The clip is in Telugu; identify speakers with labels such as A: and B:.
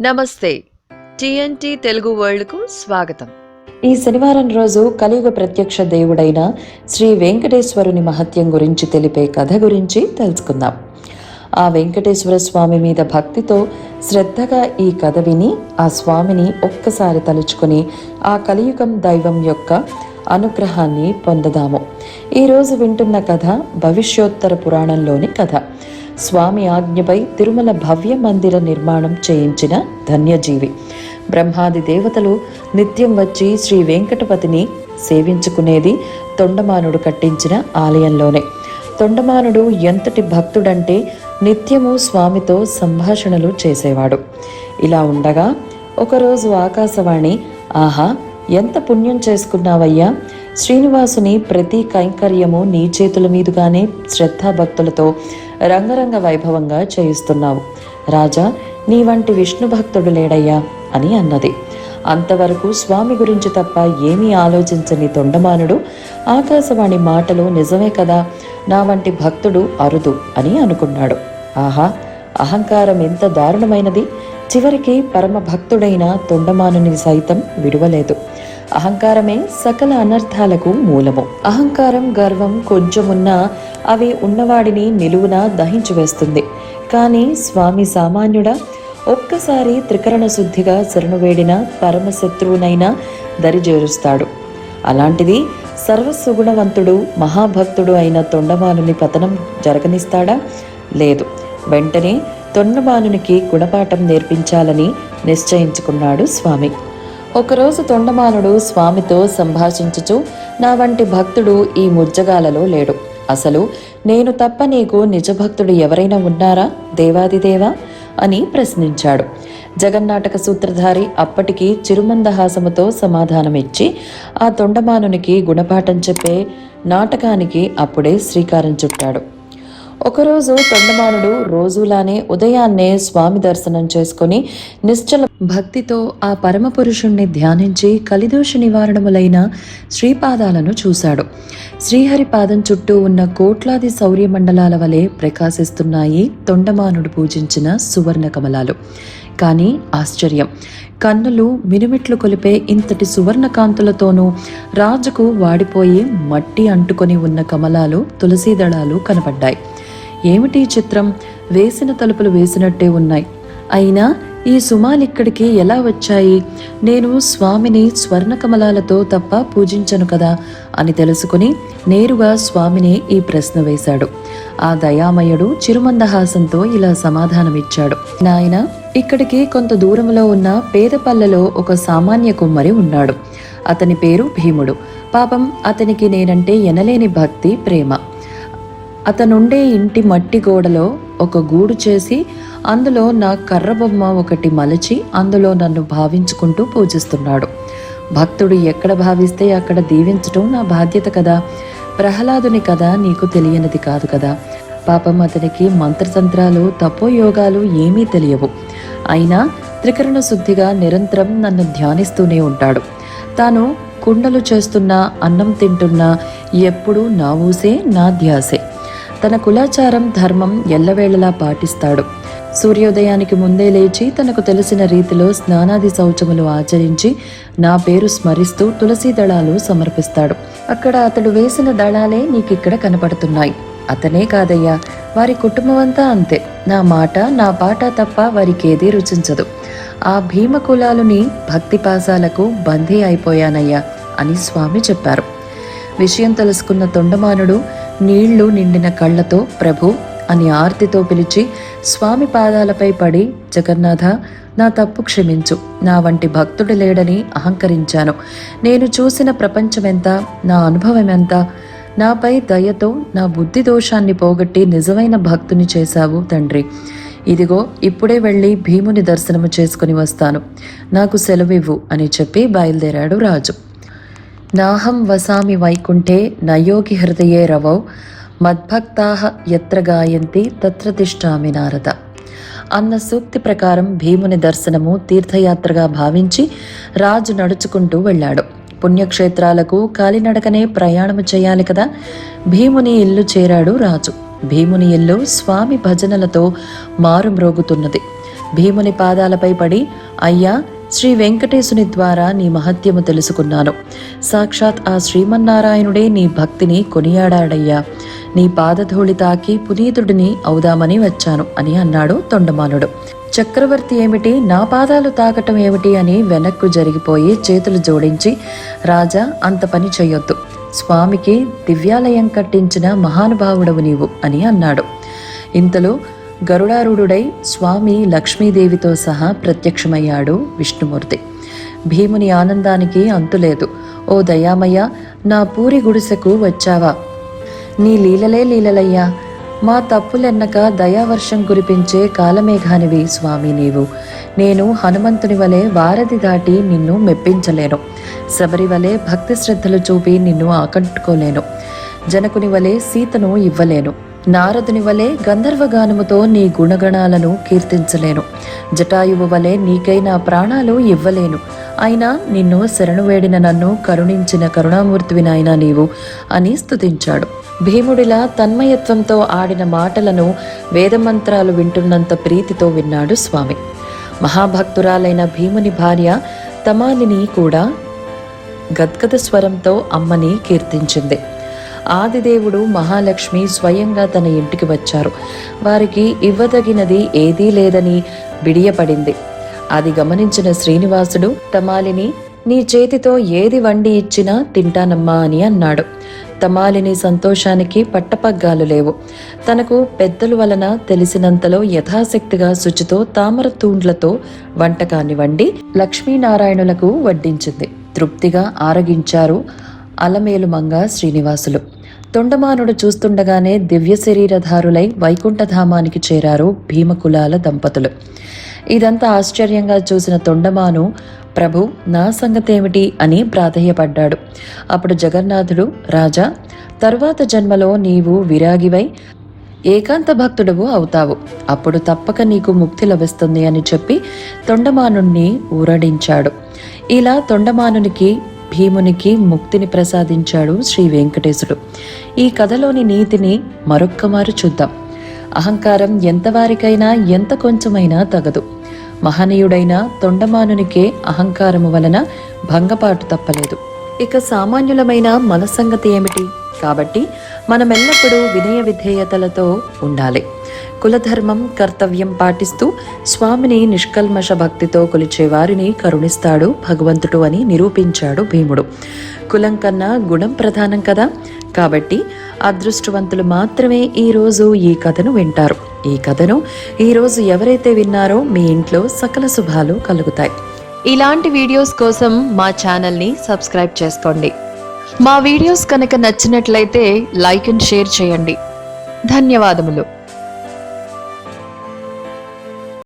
A: నమస్తే. టీఎన్టీ తెలుగు వరల్డ్కు స్వాగతం.
B: ఈ శనివారం రోజు కలియుగ ప్రత్యక్ష దేవుడైన శ్రీ వెంకటేశ్వరుని మహత్యం గురించి తెలిపే కథ గురించి తెలుసుకుందాం. ఆ వెంకటేశ్వర స్వామి మీద భక్తితో శ్రద్ధగా ఈ కథ విని ఆ స్వామిని ఒక్కసారి తలుచుకుని ఆ కలియుగం దైవం యొక్క అనుగ్రహాన్ని పొందదాము. ఈరోజు వింటున్న కథ భవిష్యోత్తర పురాణంలోని కథ. స్వామి ఆజ్ఞపై తిరుమల భవ్య మందిర నిర్మాణం చేయించిన ధన్యజీవి. బ్రహ్మాది దేవతలు నిత్యం వచ్చి శ్రీ వెంకటపతిని సేవించుకునేది తొండమానుడు కట్టించిన ఆలయంలోనే. తొండమానుడు ఎంతటి భక్తుడంటే నిత్యము స్వామితో సంభాషణలు చేసేవాడు. ఇలా ఉండగా ఒకరోజు ఆకాశవాణి ఆహా ఎంత పుణ్యం చేసుకున్నావయ్యా! శ్రీనివాసుని ప్రతి కైంకర్యము నీ చేతుల మీదుగానే శ్రద్ధాభక్తులతో రంగరంగ వైభవంగా చేయిస్తున్నావు. రాజా నీ వంటి విష్ణు భక్తుడు లేడయ్యా అని అన్నది. అంతవరకు స్వామి గురించి తప్ప ఏమీ ఆలోచించని తొండమానుడు ఆకాశవాణి మాటలు నిజమే కదా నా వంటి భక్తుడు అరుదు అని అనుకున్నాడు. ఆహా అహంకారం ఎంత దారుణమైనది. చివరికి పరమ భక్తుడైన తొండమానుని సైతం విడువలేదు. అహంకారమే సకల అనర్థాలకు మూలము. అహంకారం గర్వం కొంచెమున్నా అవి ఉన్నవాడిని నిలువున దహించివేస్తుంది కానీ స్వామి సామాన్యుడా ఒక్కసారి త్రికరణ శుద్ధిగా శరణు వేడిన పరమశత్రువునైనా దరిజేరుస్తాడు. అలాంటిది సర్వసుగుణవంతుడు మహాభక్తుడు అయిన తొండమానుని పతనం జరగనిస్తాడా? లేదు. వెంటనే తొండమానునికి గుణపాఠం నేర్పించాలని నిశ్చయించుకున్నాడు స్వామి. ఒకరోజు తొండమానుడు స్వామితో సంభాషించుచు నా వంటి భక్తుడు ఈ ముజ్జగాలలో లేడు. అసలు నేను తప్ప నీకు నిజభక్తుడు ఎవరైనా ఉన్నారా? దేవాదిదేవా? అని ప్రశ్నించాడు. జగన్నాటక సూత్రధారి అప్పటికి చిరుమందహాసముతో సమాధానమిచ్చి ఆ తొండమానునికి గుణపాఠం చెప్పే నాటకానికి అప్పుడే శ్రీకారం చుట్టాడు. ఒకరోజు తొండమానుడు రోజులానే ఉదయాన్నే స్వామి దర్శనం చేసుకుని నిశ్చల భక్తితో ఆ పరమ పురుషుణ్ణి ధ్యానించి కలిదోష నివారణములైన శ్రీపాదాలను చూశాడు. శ్రీహరి పాదం చుట్టూ ఉన్న కోట్లాది సౌర్యమండలాల వలె ప్రకాశిస్తున్నాయి తొండమానుడు పూజించిన సువర్ణ కమలాలు. కానీ ఆశ్చర్యం. కన్నులు మినుమిట్లు కొలిపే ఇంతటి సువర్ణ కాంతులతోనూ రాజుకు వాడిపోయి మట్టి అంటుకొని ఉన్న కమలాలు తులసీ దళాలు కనపడ్డాయి. ఏమిటి చిత్రం? వేసిన తలుపులు వేసినట్టే ఉన్నాయి. అయినా ఈ సుమాలిక్కడికి ఎలా వచ్చాయి? నేను స్వామిని స్వర్ణకమలాలతో తప్ప పూజించను కదా అని తెలుసుకుని నేరుగా స్వామిని ఈ ప్రశ్న వేశాడు. ఆ దయామయుడు చిరుమందహాసంతో ఇలా సమాధానమిచ్చాడు. నాయన ఇక్కడికి కొంత దూరంలో ఉన్న పేదపల్లెలో ఒక సామాన్య కుమ్మరి ఉన్నాడు. అతని పేరు భీముడు. పాపం అతనికి నేనంటే ఎనలేని భక్తి ప్రేమ. అతనుండే ఇంటి మట్టి గోడలో ఒక గూడు చేసి అందులో నా కర్ర బొమ్మ ఒకటి మలచి అందులో నన్ను భావించుకుంటూ పూజిస్తున్నాడు. భక్తుడు ఎక్కడ భావిస్తే అక్కడ దీవించటం నా బాధ్యత కదా. ప్రహ్లాదుని కదా నీకు తెలియనిది కాదు కదా. పాపం అతనికి మంత్రతంత్రాలు తపోయోగాలు ఏమీ తెలియవు. అయినా త్రికరణ శుద్ధిగా నిరంతరం నన్ను ధ్యానిస్తూనే ఉంటాడు. తాను కుండలు చేస్తున్నా అన్నం తింటున్నా ఎప్పుడూ నా ఊసే నా ధ్యాసే. తన కులాచారం ధర్మం ఎల్లవేళలా పాటిస్తాడు. సూర్యోదయానికి ముందే లేచి తనకు తెలిసిన రీతిలో స్నానాది శౌచములు ఆచరించి నా పేరు స్మరిస్తూ తులసి దళాలు సమర్పిస్తాడు. అక్కడ అతడు వేసిన దళాలే నీకిక్కడ కనపడుతున్నాయి. అతనే కాదయ్యా వారి కుటుంబం అంతా. అంతే నా మాట నా పాట తప్ప వారికేదీ రుచించదు. ఆ భీమ కులాలుని భక్తి పాసాలకు బందీ అయిపోయానయ్యా అని స్వామి చెప్పారు. విషయం తెలుసుకున్న తొండమానుడు నీళ్ళు నిండిన కళ్ళతో ప్రభు అని ఆర్తితో పిలిచి స్వామి పాదాలపై పడి జగన్నాథ నా తప్పు క్షమించు. నా వంటి భక్తుడు లేడని అహంకరించాను. నేను చూసిన ప్రపంచమెంత నా అనుభవం ఎంత నాపై దయతో నా బుద్ధి దోషాన్ని పోగొట్టి నిజమైన భక్తుని చేశావు తండ్రి. ఇదిగో ఇప్పుడే వెళ్ళి భీముని దర్శనము చేసుకుని వస్తాను. నాకు సెలవివ్వు అని చెప్పి బయలుదేరాడు రాజు. నాహం వసామి వైకుంఠే నయోగి హృదయే రవౌ మద్భక్తా ఎత్ర గాయంతి తత్ర తిష్టామి నారద. అన్న సూక్తి ప్రకారం భీముని దర్శనము తీర్థయాత్రగా భావించి రాజు నడుచుకుంటూ వెళ్ళాడు. పుణ్యక్షేత్రాలకు కాలినడకనే ప్రయాణము చేయాలి కదా భీముని ఇల్లు చేరాడు రాజు. భీముని ఇల్లు స్వామి భజనలతో మారుమ్రోగుతున్నది. భీముని పాదాలపై పడి అయ్యా శ్రీ వెంకటేశుని ద్వారా నీ మహత్యము తెలుసుకున్నాను. సాక్షాత్ ఆ శ్రీమన్నారాయణుడే నీ భక్తిని కొనియాడాడయ్యా. నీ పాదధూళి తాకి పునీతుడిని అవుదామని వచ్చాను అని అన్నాడు తొండమానుడు. చక్రవర్తి ఏమిటి? నా పాదాలు తాకటం ఏమిటి అని వెనక్కు జరిగిపోయి చేతులు జోడించి రాజా అంత పని చెయ్యొద్దు. స్వామికి దివ్యాలయం కట్టించిన మహానుభావుడవు నీవు అని అన్నాడు. ఇంతలో గరుడారుడై స్వామి లక్ష్మీదేవితో సహా ప్రత్యక్షమయ్యాడు విష్ణుమూర్తి. భీముని ఆనందానికి అంతులేదు. ఓ దయామయ్య నా పూరి గుడిసెకు వచ్చావా? నీ లీలలే లీలలయ్యా. మా తప్పులెన్నక దయావర్షం కురిపించే కాలమేఘానివి స్వామి నీవు. నేను హనుమంతుని వలె వారధి దాటి నిన్ను మెప్పించలేను. శబరి వలె భక్తి శ్రద్ధలు చూపి నిన్ను ఆకట్టుకోలేను. జనకుని వలె సీతను ఇవ్వలేను. నారదుని వలె గంధర్వగానముతో నీ గుణగణాలను కీర్తించలేను. జటాయువు వలె నీకై నా ప్రాణాలు ఇవ్వలేను. అయినా నిన్ను శరణు వేడిన నన్ను కరుణించిన కరుణామూర్తివి నాయనా నీవు అని స్తుతించాడు. భీముడిలా తన్మయత్వంతో ఆడిన మాటలను వేదమంత్రాలు వింటున్నంత ప్రీతితో విన్నాడు స్వామి. మహాభక్తురాలైన భీముని భార్య తమాలిని కూడా గద్గద స్వరంతో అమ్మని కీర్తించింది. ఆదిదేవుడు మహాలక్ష్మి స్వయంగా తన ఇంటికి వచ్చారు. వారికి ఇవ్వదగినది ఏదీ లేదని బిడియపడింది. అది గమనించిన శ్రీనివాసుడు తమాలిని నీ చేతితో ఏది వండి ఇచ్చినా తింటానమ్మా అని అన్నాడు. తమాలిని సంతోషానికి పట్టపగ్గాలు లేవు. తనకు పెద్దల వలన తెలిసినంతలో యథాశక్తిగా శుచితో తామర తూండ్లతో వంటకాన్ని వండి లక్ష్మీనారాయణులకు వడ్డించింది. తృప్తిగా ఆరగించారు అలమేలుమంగా శ్రీనివాసులు. తొండమానుడు చూస్తుండగానే దివ్య శరీరధారులై వైకుంఠధామానికి చేరారు భీమకులాల దంపతులు. ఇదంతా ఆశ్చర్యంగా చూసిన తొండమాను ప్రభు నా సంగతేమిటి? అని ప్రాధేయపడ్డాడు. అప్పుడు జగన్నాథుడు రాజా తరువాత జన్మలో నీవు విరాగివై ఏకాంత భక్తుడవు అవుతావు. అప్పుడు తప్పక నీకు ముక్తి లభిస్తుంది అని చెప్పి తొండమానుణ్ణి ఊరడించాడు. ఇలా తొండమానునికి భీమునికి ముక్తిని ప్రసాదించాడు శ్రీ వెంకటేశుడు. ఈ కథలోని నీతిని మరొక్కమారు చూద్దాం. అహంకారం ఎంతవారికైనా ఎంత కొంచెమైనా తగదు. మహనీయుడైన తొండమానునికే అహంకారము వలన భంగపాటు తప్పలేదు. ఇక సామాన్యులమైన మన సంగతి ఏమిటి? కాబట్టి మనమెల్లప్పుడూ వినయ విధేయతలతో ఉండాలి. కులధర్మం కర్తవ్యం పాటిస్తూ స్వామిని నిష్కల్మష భక్తితో కొలిచే వారిని కరుణిస్తాడు భగవంతుడు అని నిరూపించాడు భీముడు. కులం కన్నా గుణం ప్రధానం కదా. కాబట్టి అదృష్టవంతులు మాత్రమే ఈరోజు ఈ కథను వింటారు. ఈ కథను ఈరోజు ఎవరైతే విన్నారో మీ ఇంట్లో సకల శుభాలు కలుగుతాయి.
A: ఇలాంటి వీడియోస్ కోసం మా ఛానల్ని సబ్స్క్రైబ్ చేసుకోండి. మా వీడియోస్ కనుక నచ్చినట్లయితే లైక్ అండ్ షేర్ చేయండి. ధన్యవాదములు.